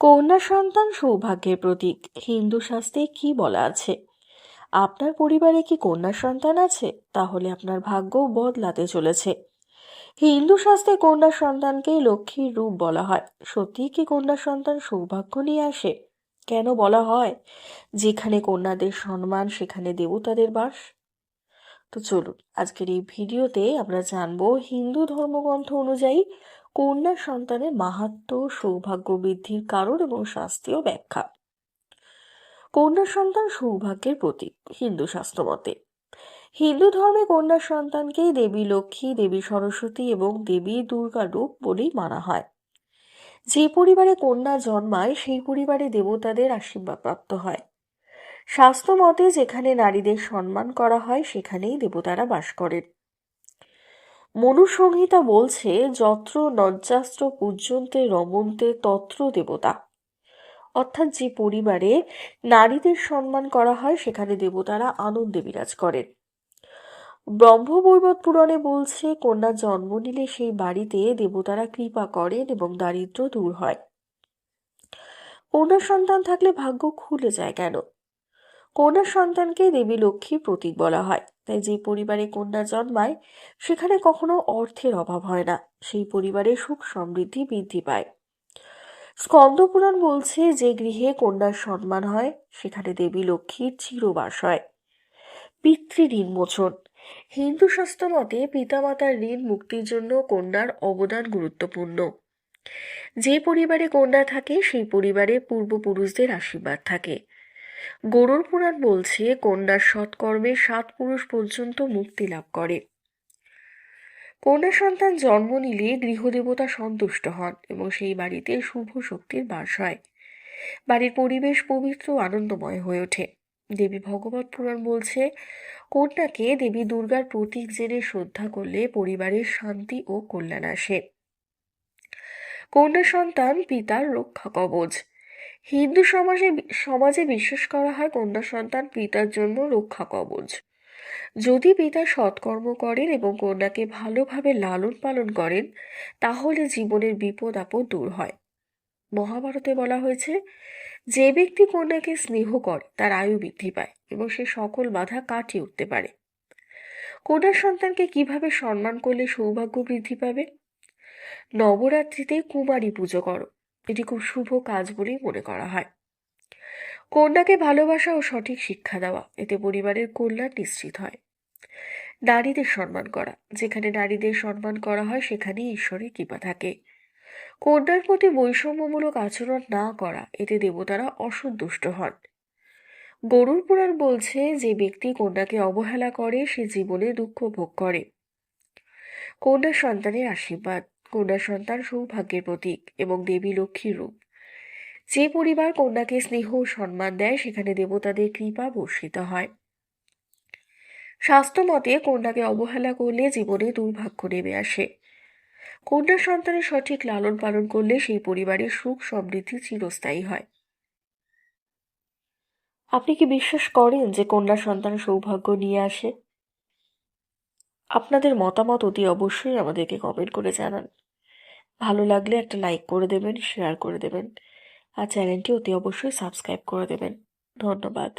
কন্যা সন্তান সৌভাগ্যের প্রতীক। হিন্দু শাস্ত্রে কি বলা আছে? আপনার পরিবারে কি কন্যা সন্তান আছে? তাহলে আপনার ভাগ্য বদলাতে চলেছে। হিন্দু শাস্ত্রে কন্যা সন্তানকে লক্ষ্মীর রূপ বলা হয়। সত্যি কি কন্যা সন্তান সৌভাগ্য নিয়ে আসে? কেন বলা হয়? যেখানে কন্যাদের সম্মান, সেখানে দেবতাদের বাস। তো চলুন, আজকের এই ভিডিওতে আমরা জানব হিন্দু ধর্মগ্রন্থ অনুযায়ী কন্যা সন্তানের মাহাত্ম, সৌভাগ্য বৃদ্ধির কারণ এবং শাস্ত্রীয় ব্যাখ্যা। কন্যা সন্তান সৌভাগ্যের প্রতীক, হিন্দু শাস্ত্র মতে। হিন্দু ধর্মে কন্যা সন্তানকে দেবী লক্ষ্মী, দেবী সরস্বতী এবং দেবী দুর্গা রূপ বলেই মানা হয়। যে পরিবারে কন্যা জন্মায়, সেই পরিবারে দেবতাদের আশীর্বাদ প্রাপ্ত হয়। শাস্ত্র মতে যেখানে নারীদের সম্মান করা হয়, সেখানেই দেবতারা বাস করেন। মনুসংহিতা বলছে, যত্র নজ্জাস্ত্র পূজ্যন্তে রমন্তে তত্র দেবতা। অর্থাৎ যে পরিবারে নারীদের সম্মান করা হয়, সেখানে দেবতারা আনন্দে বিরাজ করেন। ব্রহ্মবৈবত পুরাণে বলছে, কন্যা জন্ম নিলে সেই বাড়িতে দেবতারা কৃপা করেন এবং দারিদ্র দূর হয়। কন্যা সন্তান থাকলে ভাগ্য খুলে যায় কেন? কন্যা সন্তানকে দেবী লক্ষ্মীর প্রতীক বলা হয়। তাই যে পরিবারে কন্যা জন্মায়, সেখানে কখনো অর্থের অভাব হয় না। সেই পরিবারে সুখ সমৃদ্ধি বৃদ্ধি পায়। স্কন্দপুরাণ বলছে, যে গৃহে কন্যার সম্মান হয়, সেখানে দেবী লক্ষ্মীর চিরবাস হয়। পিতৃঋণ মোচন। হিন্দু শাস্ত্র মতে পিতামাতার ঋণ মুক্তির জন্য কন্যার অবদান গুরুত্বপূর্ণ। যে পরিবারে কন্যা থাকে, সেই পরিবারে পূর্বপুরুষদের আশীর্বাদ থাকে। গরুর পুরাণ বলছে, কন্যার সৎকর্মে সাত পুরুষ পর্যন্ত মুক্তি লাভ করে। কন্যা সন্তান জন্ম নিলে গৃহদেবতা সন্তুষ্ট হন এবং সেই বাড়িতে শুভ শক্তির বাস হয়। বাড়ির পরিবেশ পবিত্র আনন্দময় হয়ে ওঠে। দেবী ভগবত পুরাণ বলছে, কন্যাকে দেবী দুর্গার প্রতীক জেনে শ্রদ্ধা করলে পরিবারের শান্তি ও কল্যাণ আসে। কন্যা সন্তান পিতার রক্ষা কবচ। হিন্দু সমাজে সমাজে বিশ্বাস করা হয় কন্যা সন্তান পিতার জন্য রক্ষা কবচ। যদি পিতা সৎকর্ম করেন এবং কন্যাকে ভালোভাবে লালন পালন করেন, তাহলে জীবনের বিপদ আপদ দূর হয়। মহাভারতে বলা হয়েছে, যে ব্যক্তি কন্যাকে স্নেহ করে, তার আয়ু বৃদ্ধি পায় এবং সে সকল বাধা কাটিয়ে উঠতে পারে। কন্যা সন্তানকে কীভাবে সম্মান করলে সৌভাগ্য বৃদ্ধি পাবে? নবরাত্রিতে কুমারী পুজো করো। এটি খুব শুভ কাজ বলেই মনে করা হয়। কন্যাকে ভালোবাসা ও সঠিক শিক্ষা দেওয়া, এতে পরিবারের কল্যাণ নিশ্চিত হয়। নারীদের সম্মান করা, যেখানে নারীদের সম্মান করা হয়, সেখানেই ঈশ্বরের কৃপা থাকে। কন্যার প্রতি বৈষম্যমূলক আচরণ না করা, এতে দেবতারা অসন্তুষ্ট হন। গরুর পুরাণ বলছে যে ব্যক্তি কন্যাকে অবহেলা করে, সে জীবনে দুঃখ ভোগ করে। কন্যা সন্তানের আশীর্বাদ। কন্যা সন্তান সৌভাগ্যের প্রতীক এবং দেবী লক্ষ্মীর রূপ। যে পরিবার কন্যাকে স্নেহ ও সম্মান দেয়, সেখানে দেবতাদের কৃপা বর্ষিত হয়। স্বাস্থ্য মতে কন্যাকে অবহেলা করলে জীবনে দুর্ভাগ্য নেমে আসে। কন্যা সন্তানের সঠিক লালন পালন করলে সেই পরিবারের সুখ সমৃদ্ধি চিরস্থায়ী হয়। আপনি কি বিশ্বাস করেন যে কন্যা সন্তান সৌভাগ্য নিয়ে আসে? আপনাদের মতামত অতি অবশ্যই আমাদেরকে কমেন্ট করে জানান। ভালো লাগলে একটা লাইক করে দেবেন শেয়ার করে দেবেন। আর চ্যানেলটি অতি অবশ্যই সাবস্ক্রাইব করে দেবেন। ধন্যবাদ।